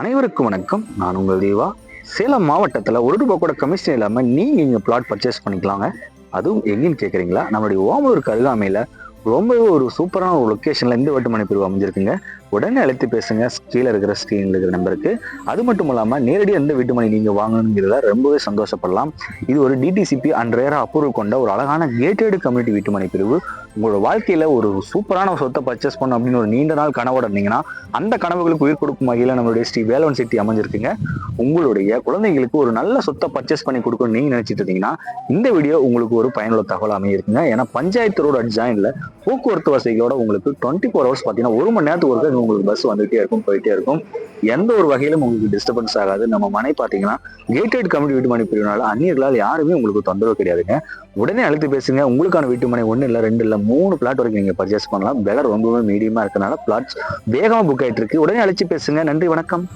அனைவருக்கும் வணக்கம். நான் உங்கள் தேவா. சேலம் மாவட்டத்தில் ஒரு ரூபா கூட கமிஷன் இல்லாமல் நீங்கள் இங்கே பிளாட் பர்ச்சேஸ் பண்ணிக்கலாங்க. அதுவும் எங்கேன்னு கேட்குறீங்களா நம்மளுடைய ஓமலூருக்கு அருகாமையில் ரொம்பவே ஒரு சூப்பரான ஒரு லொக்கேஷனில் இந்த வெட்டுமனை பிரிவு அமைஞ்சிருக்குங்க. உடனே அழைத்து பேசுங்க. கீழே இருக்கிற ஸ்க்ரீனில் இருக்கிற நம்பருக்கு அது மட்டும் இல்லாமல் நேரடியாக எந்த வீட்டுமனை நீங்கள் வாங்கணுங்கிறத ரொம்பவே சந்தோஷப்படலாம். இது ஒரு டிடிசிபி அண்ட் ரேரா அப்ரூவல் கொண்ட ஒரு அழகான கேட்டேடு கம்யூனிட்டி வீட்டுமனை பிரிவு. உங்களோட வாழ்க்கையில் ஒரு சூப்பரான ஒரு சொத்தை பர்ச்சேஸ் பண்ணும் அப்படின்னு ஒரு நீண்ட நாள் கனவோட இருந்தீங்கன்னா அந்த கனவுகளுக்கு உயிர் கொடுக்கும் வகையில் நம்மளுடைய ஸ்ரீ வேலவன் சிட்டி அமைஞ்சிருக்குங்க. உங்களுடைய குழந்தைங்களுக்கு ஒரு நல்ல சொத்தை பர்ச்சேஸ் பண்ணி கொடுக்கணும்னு நீங்க நினச்சிட்டு இருந்தீங்கன்னா இந்த வீடியோ உங்களுக்கு ஒரு பயனுள்ள தகவல் அமையிருக்குங்க ஏன்னா பஞ்சாயத்து ரோடு அட்ஜாயின்ல போக்குவரத்து வசதிகளோட உங்களுக்கு டுவெண்ட்டி ஃபோர் ஹவர்ஸ் பார்த்தீங்கன்னா ஒரு மணி நேரத்துக்கு ஒரு உங்களுக்கு பஸ் வந்துகிட்டே இருக்கும் போயிட்டே இருக்கும். எந்த ஒரு வகையிலும் உங்களுக்கு டிஸ்டர்பன்ஸ் ஆகாது. நம்ம மனை பார்த்தீங்கன்னா கேட்டட் கம்யூனிட்டி வீட்டு மனை பிரிவினால அந்நியர்களால் யாருமே உங்களுக்கு தொந்தரவு கிடையாதுங்க. உடனே அழுத்து பேசுங்க. உங்களுக்கான வீட்டு மனை ஒன்று இல்லை ரெண்டு இல்லை மூணு பிளாட் வரைக்கும் நீங்கள் பர்ச்சேஸ் பண்ணலாம். விலை ரொம்பவே மீடியமாக இருக்கனால பிளாட்ஸ் வேகமாக புக் ஆயிட்டு இருக்கு உடனே அழைச்சி பேசுங்க. நன்றி வணக்கம்.